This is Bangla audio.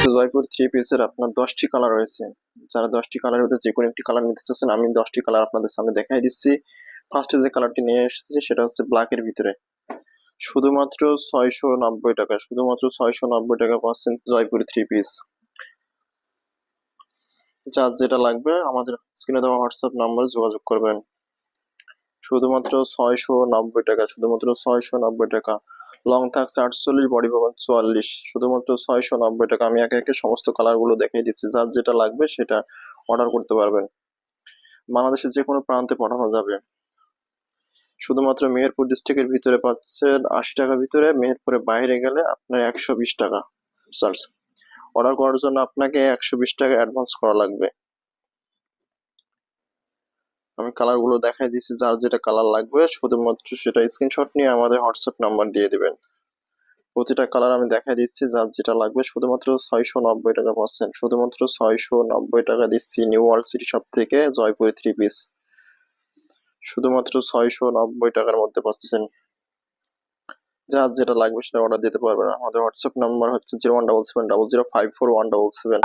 হচ্ছে জয়পুর থ্রি পিসের আপনার দশটি কালার রয়েছে। যারা দশটি কালারের মধ্যে যে কোনো একটি কালার নিতে চাচ্ছেন, আমি দশটি কালার আপনাদের সামনে দেখাই দিচ্ছি। ফার্স্টে যে কালারটি নিয়ে এসেছি, সেটা হচ্ছে ব্ল্যাকের ভিতরে। শুধুমাত্র ছয়শো নব্বই টাকা, শুধুমাত্র ছয়শো নব্বই টাকা পাচ্ছেন জয়পুর থ্রি পিস যার যেটা লাগবে, আমাদের স্ক্রিনে দেওয়া হোয়াটসঅ্যাপ নাম্বারে যোগাযোগ করবেন। শুধুমাত্র ছয়শো নব্বই টাকা, শুধুমাত্র ছয়শো নব্বই টাকা। লং থাকছে আটচল্লিশ, বডি পাবেন চুয়াল্লিশ। শুধুমাত্র ছয়শো নব্বই টাকা। আমি একে একে সমস্ত কালারগুলো দেখিয়ে দিচ্ছি। যার যেটা লাগবে সেটা অর্ডার করতে পারবেন। বাংলাদেশের যে কোনো প্রান্তে পাঠানো যাবে। শুধুমাত্র মেহেরপুর ডিস্ট্রিক্টের ভিতরে পাচ্ছেন আশি টাকার ভিতরে। মেহেরপুরে বাইরে গেলে আপনার একশো বিশ টাকা চার্জ অর্ডার করার জন্য আপনাকে একশো বিশ টাকা অ্যাডভান্স করা লাগবে। আমি কালারগুলো দেখাই দিচ্ছি যার যেটা কালার লাগবে, শুধুমাত্র সেটা স্ক্রিনশট নিয়ে আমাদের হোয়াটসঅ্যাপ নাম্বার দিয়ে দিবেন। প্রতিটা কালার আমি দেখাই দিচ্ছি, যার যেটা লাগবে, শুধুমাত্র ছয়শো নব্বই টাকা পাচ্ছেন। শুধুমাত্র ছয়শো নব্বই টাকা দিচ্ছি নিউ ওয়ার্ল্ড সিটি শপ থেকে জয়পুরি থ্রি পিস শুধুমাত্র ছয়শো নব্বই টাকার মধ্যে পাচ্ছেন। যার যেটা লাগবে সেটা অর্ডার দিতে পারবেন। আমাদের হোয়াটসঅ্যাপ নাম্বার হচ্ছে zero one double seven double zero five four one double seven